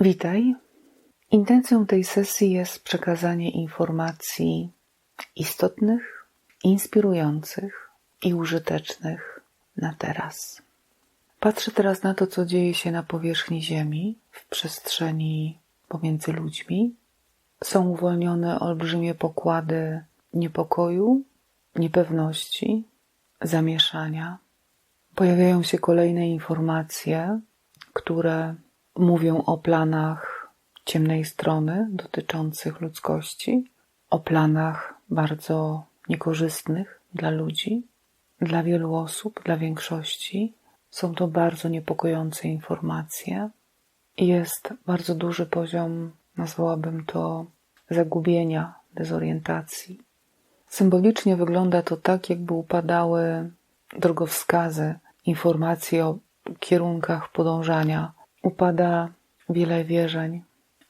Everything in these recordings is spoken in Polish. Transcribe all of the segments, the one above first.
Witaj. Intencją tej sesji jest przekazanie informacji istotnych, inspirujących i użytecznych na teraz. Patrzę teraz na to, co dzieje się na powierzchni Ziemi, w przestrzeni pomiędzy ludźmi. Są uwolnione olbrzymie pokłady niepokoju, niepewności, zamieszania. Pojawiają się kolejne informacje, które mówią o planach ciemnej strony dotyczących ludzkości, o planach bardzo niekorzystnych dla ludzi, dla wielu osób, dla większości. Są to bardzo niepokojące informacje. Jest bardzo duży poziom, nazwałabym to, zagubienia, dezorientacji. Symbolicznie wygląda to tak, jakby upadały drogowskazy, informacje o kierunkach podążania upada wiele wierzeń,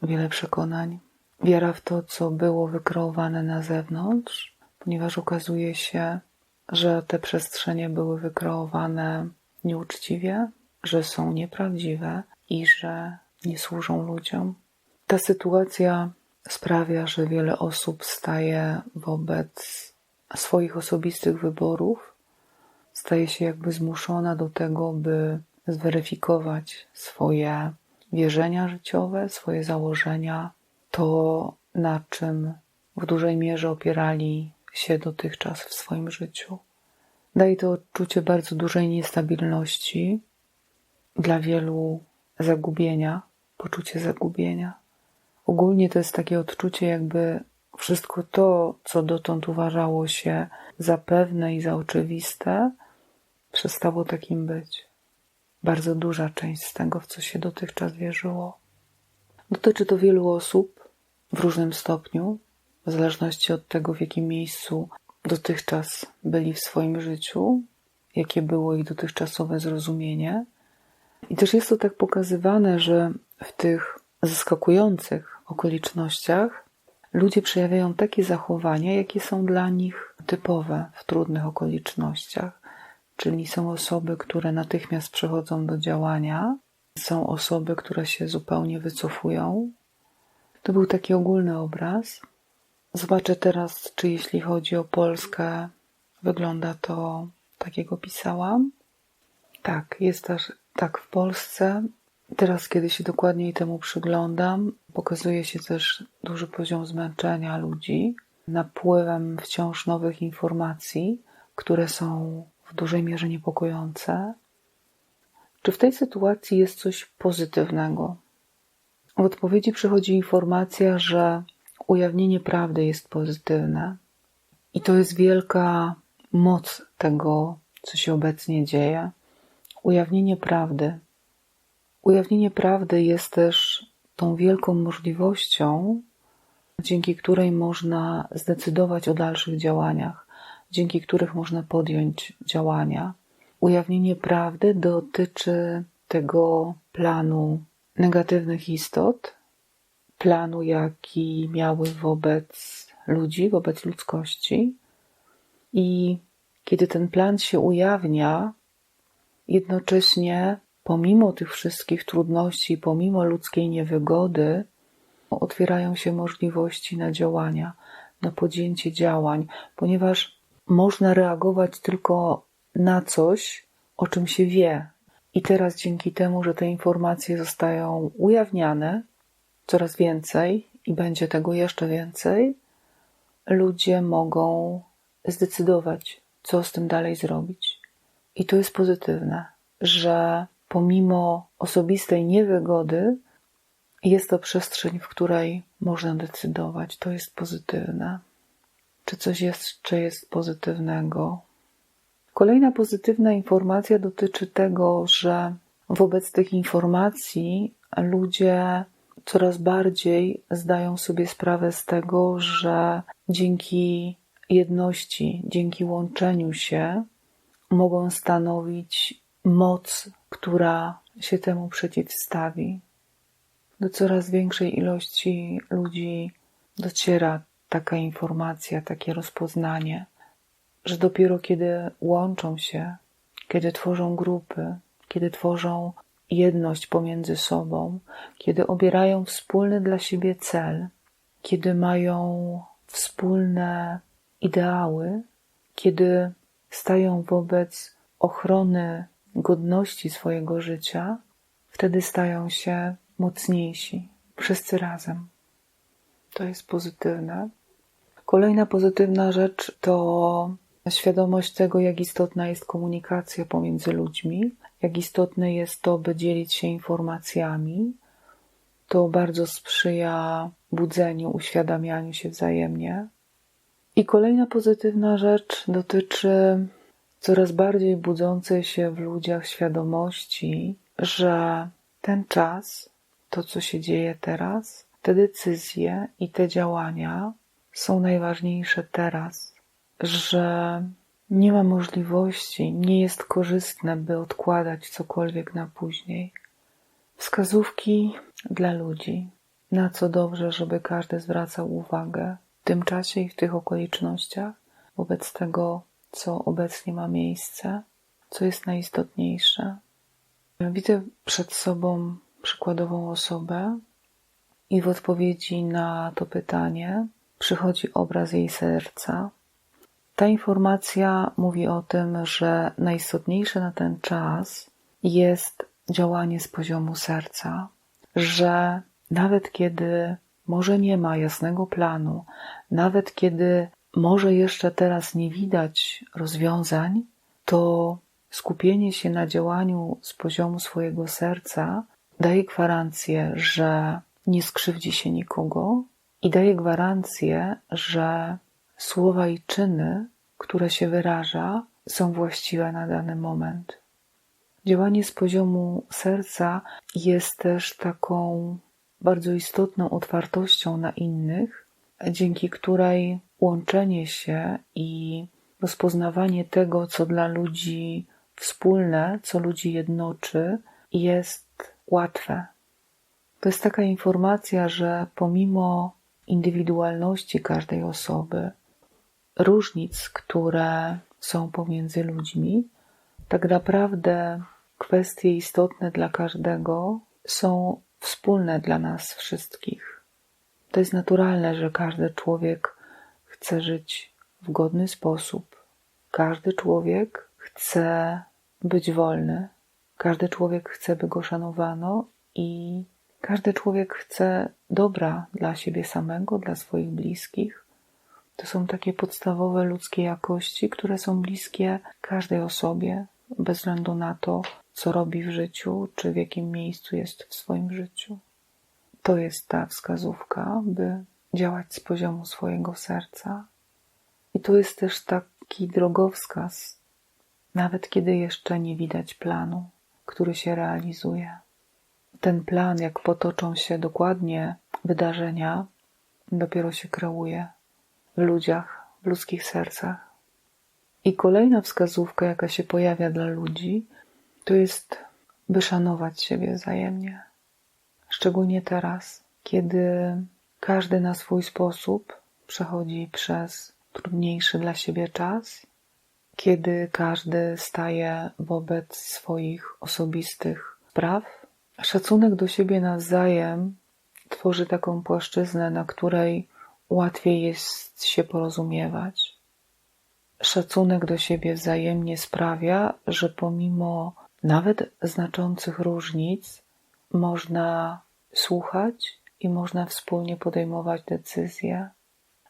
wiele przekonań. Wiara w to, co było wykreowane na zewnątrz, ponieważ okazuje się, że te przestrzenie były wykreowane nieuczciwie, że są nieprawdziwe i że nie służą ludziom. Ta sytuacja sprawia, że wiele osób staje wobec swoich osobistych wyborów, staje się jakby zmuszona do tego, by zweryfikować swoje wierzenia życiowe, swoje założenia, to na czym w dużej mierze opierali się dotychczas w swoim życiu. Daje to odczucie bardzo dużej niestabilności, dla wielu zagubienia, poczucie zagubienia. Ogólnie to jest takie odczucie, jakby wszystko to, co dotąd uważało się za pewne i za oczywiste, przestało takim być bardzo duża część z tego, w co się dotychczas wierzyło. Dotyczy to wielu osób w różnym stopniu, w zależności od tego, w jakim miejscu dotychczas byli w swoim życiu, jakie było ich dotychczasowe zrozumienie. I też jest to tak pokazywane, że w tych zaskakujących okolicznościach ludzie przejawiają takie zachowania, jakie są dla nich typowe w trudnych okolicznościach. Czyli są osoby, które natychmiast przechodzą do działania, są osoby, które się zupełnie wycofują. To był taki ogólny obraz. Zobaczę teraz, czy jeśli chodzi o Polskę, wygląda to tak, jak opisałam. Tak, jest też tak w Polsce. Teraz, kiedy się dokładniej temu przyglądam, pokazuje się też duży poziom zmęczenia ludzi, napływem wciąż nowych informacji, które są w dużej mierze niepokojące. Czy w tej sytuacji jest coś pozytywnego? W odpowiedzi przychodzi informacja, że ujawnienie prawdy jest pozytywne i to jest wielka moc tego, co się obecnie dzieje. Ujawnienie prawdy. Ujawnienie prawdy jest też tą wielką możliwością, dzięki której można zdecydować o dalszych działaniach dzięki których można podjąć działania. Ujawnienie prawdy dotyczy tego planu negatywnych istot, planu, jaki miały wobec ludzi, wobec ludzkości. I kiedy ten plan się ujawnia, jednocześnie, pomimo tych wszystkich trudności, pomimo ludzkiej niewygody, otwierają się możliwości na działania, na podjęcie działań, ponieważ można reagować tylko na coś, o czym się wie. I teraz dzięki temu, że te informacje zostają ujawniane coraz więcej i będzie tego jeszcze więcej, ludzie mogą zdecydować, co z tym dalej zrobić. I to jest pozytywne, że pomimo osobistej niewygody, jest to przestrzeń, w której można decydować. To jest pozytywne. Czy coś jeszcze jest pozytywnego? Kolejna pozytywna informacja dotyczy tego, że wobec tych informacji ludzie coraz bardziej zdają sobie sprawę z tego, że dzięki jedności, dzięki łączeniu się mogą stanowić moc, która się temu przeciwstawi. Do coraz większej ilości ludzi dociera taka informacja, takie rozpoznanie, że dopiero kiedy łączą się, kiedy tworzą grupy, kiedy tworzą jedność pomiędzy sobą, kiedy obierają wspólny dla siebie cel, kiedy mają wspólne ideały, kiedy stają wobec ochrony godności swojego życia, wtedy stają się mocniejsi, wszyscy razem. To jest pozytywne. Kolejna pozytywna rzecz to świadomość tego, jak istotna jest komunikacja pomiędzy ludźmi, jak istotne jest to, by dzielić się informacjami. To bardzo sprzyja budzeniu, uświadamianiu się wzajemnie. I kolejna pozytywna rzecz dotyczy coraz bardziej budzącej się w ludziach świadomości, że ten czas, to co się dzieje teraz, te decyzje i te działania są najważniejsze teraz, że nie ma możliwości, nie jest korzystne, by odkładać cokolwiek na później. Wskazówki dla ludzi, na co dobrze, żeby każdy zwracał uwagę w tym czasie i w tych okolicznościach, wobec tego, co obecnie ma miejsce, co jest najistotniejsze. Widzę przed sobą przykładową osobę i w odpowiedzi na to pytanie przychodzi obraz jej serca. Ta informacja mówi o tym, że najistotniejsze na ten czas jest działanie z poziomu serca, że nawet kiedy może nie ma jasnego planu, nawet kiedy może jeszcze teraz nie widać rozwiązań, to skupienie się na działaniu z poziomu swojego serca daje gwarancję, że nie skrzywdzi się nikogo i daje gwarancję, że słowa i czyny, które się wyraża, są właściwe na dany moment. Działanie z poziomu serca jest też taką bardzo istotną otwartością na innych, dzięki której łączenie się i rozpoznawanie tego, co dla ludzi wspólne, co ludzi jednoczy, jest łatwe. To jest taka informacja, że pomimo indywidualności każdej osoby, różnic, które są pomiędzy ludźmi, tak naprawdę kwestie istotne dla każdego są wspólne dla nas wszystkich. To jest naturalne, że każdy człowiek chce żyć w godny sposób. Każdy człowiek chce być wolny. Każdy człowiek chce, by go szanowano i każdy człowiek chce dobra dla siebie samego, dla swoich bliskich. To są takie podstawowe ludzkie jakości, które są bliskie każdej osobie, bez względu na to, co robi w życiu, czy w jakim miejscu jest w swoim życiu. To jest ta wskazówka, by działać z poziomu swojego serca. I to jest też taki drogowskaz, nawet kiedy jeszcze nie widać planu, który się realizuje. Ten plan, jak potoczą się dokładnie wydarzenia, dopiero się kreuje w ludziach, w ludzkich sercach. I kolejna wskazówka, jaka się pojawia dla ludzi, to jest, by szanować siebie wzajemnie. Szczególnie teraz, kiedy każdy na swój sposób przechodzi przez trudniejszy dla siebie czas, kiedy każdy staje wobec swoich osobistych spraw. Szacunek do siebie nawzajem tworzy taką płaszczyznę, na której łatwiej jest się porozumiewać. Szacunek do siebie wzajemnie sprawia, że pomimo nawet znaczących różnic można słuchać i można wspólnie podejmować decyzje.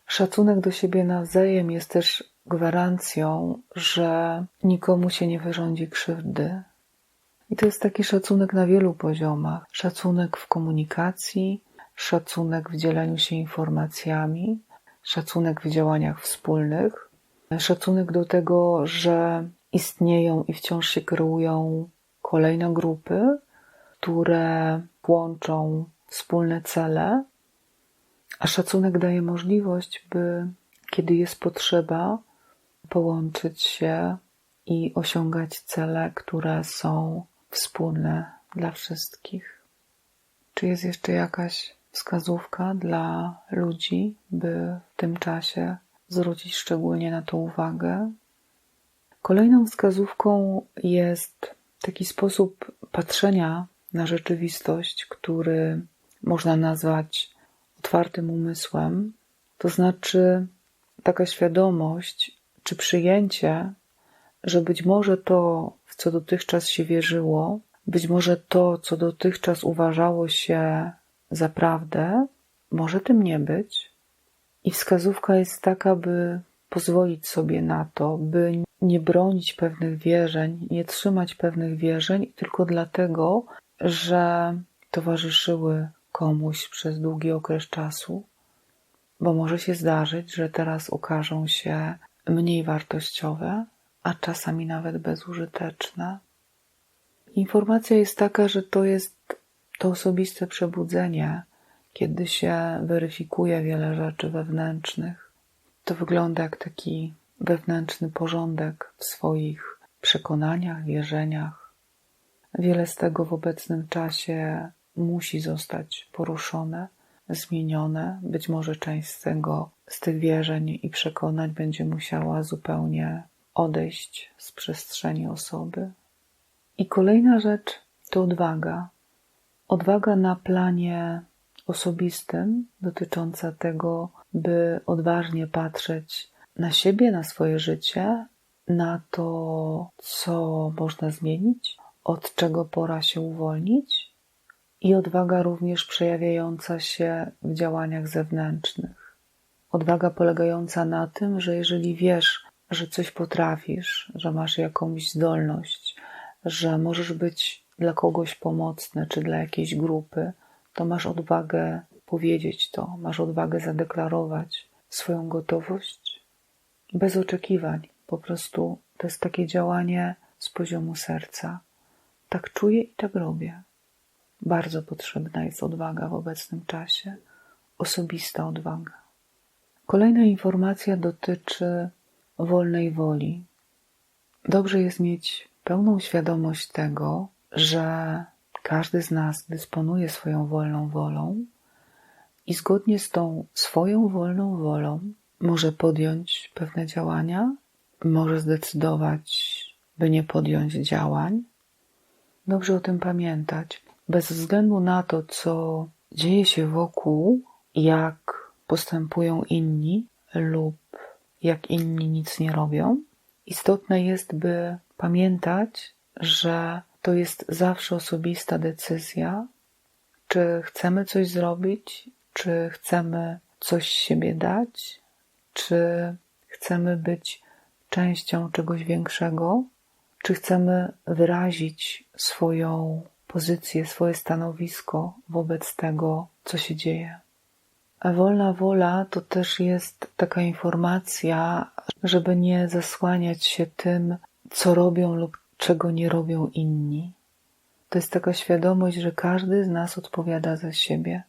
Szacunek do siebie nawzajem jest też gwarancją, że nikomu się nie wyrządzi krzywdy. I to jest taki szacunek na wielu poziomach: szacunek w komunikacji, szacunek w dzieleniu się informacjami, szacunek w działaniach wspólnych, szacunek do tego, że istnieją i wciąż się kreują kolejne grupy, które łączą wspólne cele, a szacunek daje możliwość, by kiedy jest potrzeba, połączyć się i osiągać cele, które są wspólne dla wszystkich. Czy jest jeszcze jakaś wskazówka dla ludzi, by w tym czasie zwrócić szczególnie na to uwagę? Kolejną wskazówką jest taki sposób patrzenia na rzeczywistość, który można nazwać otwartym umysłem, to znaczy taka świadomość czy przyjęcie, że być może to, w co dotychczas się wierzyło, być może to, co dotychczas uważało się za prawdę, może tym nie być. I wskazówka jest taka, by pozwolić sobie na to, by nie bronić pewnych wierzeń, nie trzymać pewnych wierzeń tylko dlatego, że towarzyszyły komuś przez długi okres czasu, bo może się zdarzyć, że teraz okażą się mniej wartościowe, a czasami nawet bezużyteczne. Informacja jest taka, że to jest to osobiste przebudzenie, kiedy się weryfikuje wiele rzeczy wewnętrznych. To wygląda jak taki wewnętrzny porządek w swoich przekonaniach, wierzeniach. Wiele z tego w obecnym czasie musi zostać poruszone, zmienione. Być może część z tego, z tych wierzeń i przekonań będzie musiała zupełnie odejść z przestrzeni osoby. I kolejna rzecz to odwaga. Odwaga na planie osobistym, dotycząca tego, by odważnie patrzeć na siebie, na swoje życie, na to, co można zmienić, od czego pora się uwolnić, i odwaga również przejawiająca się w działaniach zewnętrznych. Odwaga polegająca na tym, że jeżeli wiesz, że coś potrafisz, że masz jakąś zdolność, że możesz być dla kogoś pomocny czy dla jakiejś grupy, to masz odwagę powiedzieć to, masz odwagę zadeklarować swoją gotowość bez oczekiwań. Po prostu to jest takie działanie z poziomu serca. Tak czuję i tak robię. Bardzo potrzebna jest odwaga w obecnym czasie, osobista odwaga. Kolejna informacja dotyczy wolnej woli. Dobrze jest mieć pełną świadomość tego, że każdy z nas dysponuje swoją wolną wolą i zgodnie z tą swoją wolną wolą może podjąć pewne działania, może zdecydować, by nie podjąć działań. Dobrze o tym pamiętać, bez względu na to, co dzieje się wokół, jak postępują inni lub jak inni nic nie robią. Istotne jest, by pamiętać, że to jest zawsze osobista decyzja, czy chcemy coś zrobić, czy chcemy coś siebie dać, czy chcemy być częścią czegoś większego, czy chcemy wyrazić swoją pozycję, swoje stanowisko wobec tego, co się dzieje. Wolna wola to też jest taka informacja, żeby nie zasłaniać się tym, co robią lub czego nie robią inni. To jest taka świadomość, że każdy z nas odpowiada za siebie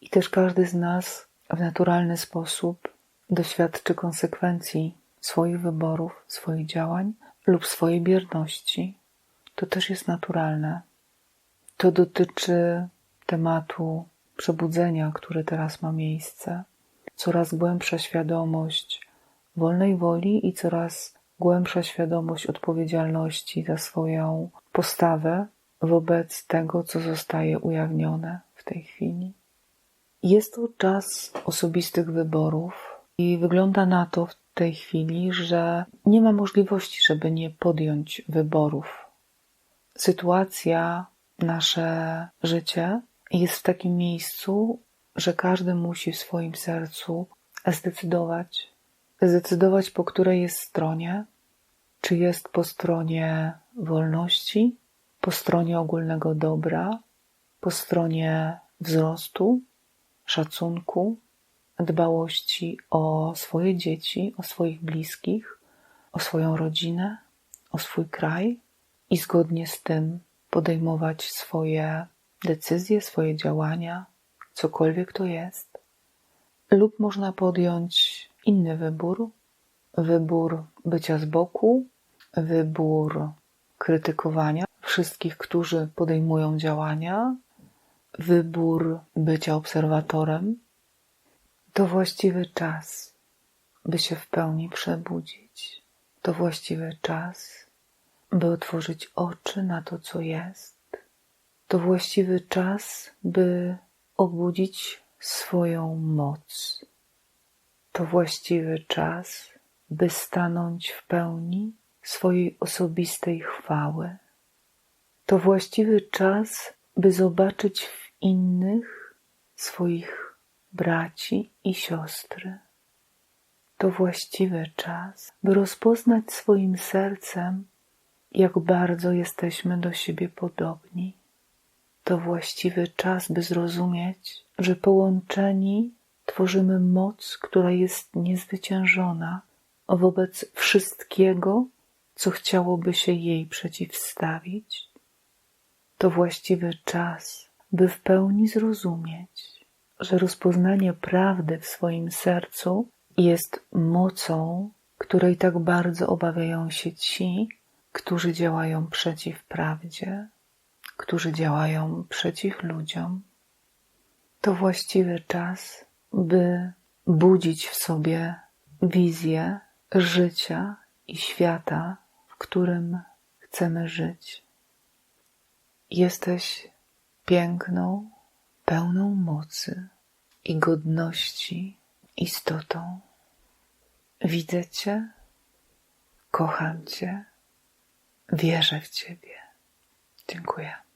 i też każdy z nas w naturalny sposób doświadczy konsekwencji swoich wyborów, swoich działań lub swojej bierności. To też jest naturalne. To dotyczy tematu przebudzenia, które teraz ma miejsce. Coraz głębsza świadomość wolnej woli i coraz głębsza świadomość odpowiedzialności za swoją postawę wobec tego, co zostaje ujawnione w tej chwili. Jest to czas osobistych wyborów i wygląda na to w tej chwili, że nie ma możliwości, żeby nie podjąć wyborów. Sytuacja, nasze życie jest w takim miejscu, że każdy musi w swoim sercu zdecydować, zdecydować po której jest stronie, czy jest po stronie wolności, po stronie ogólnego dobra, po stronie wzrostu, szacunku, dbałości o swoje dzieci, o swoich bliskich, o swoją rodzinę, o swój kraj i zgodnie z tym podejmować swoje decyzje, swoje działania, cokolwiek to jest. Lub można podjąć inny wybór, wybór bycia z boku, wybór krytykowania wszystkich, którzy podejmują działania, wybór bycia obserwatorem, to właściwy czas, by się w pełni przebudzić. To właściwy czas, by otworzyć oczy na to, co jest. To właściwy czas, by obudzić swoją moc. To właściwy czas, by stanąć w pełni swojej osobistej chwały. To właściwy czas, by zobaczyć w innych swoich braci i siostry. To właściwy czas, by rozpoznać swoim sercem, jak bardzo jesteśmy do siebie podobni. To właściwy czas, by zrozumieć, że połączeni tworzymy moc, która jest niezwyciężona wobec wszystkiego, co chciałoby się jej przeciwstawić. To właściwy czas, by w pełni zrozumieć, że rozpoznanie prawdy w swoim sercu jest mocą, której tak bardzo obawiają się ci, którzy działają przeciw prawdzie, którzy działają przeciw ludziom. To właściwy czas, by budzić w sobie wizję życia i świata, w którym chcemy żyć. Jesteś piękną, pełną mocy i godności istotą. Widzę Cię, kocham Cię, wierzę w Ciebie. Dziękuję.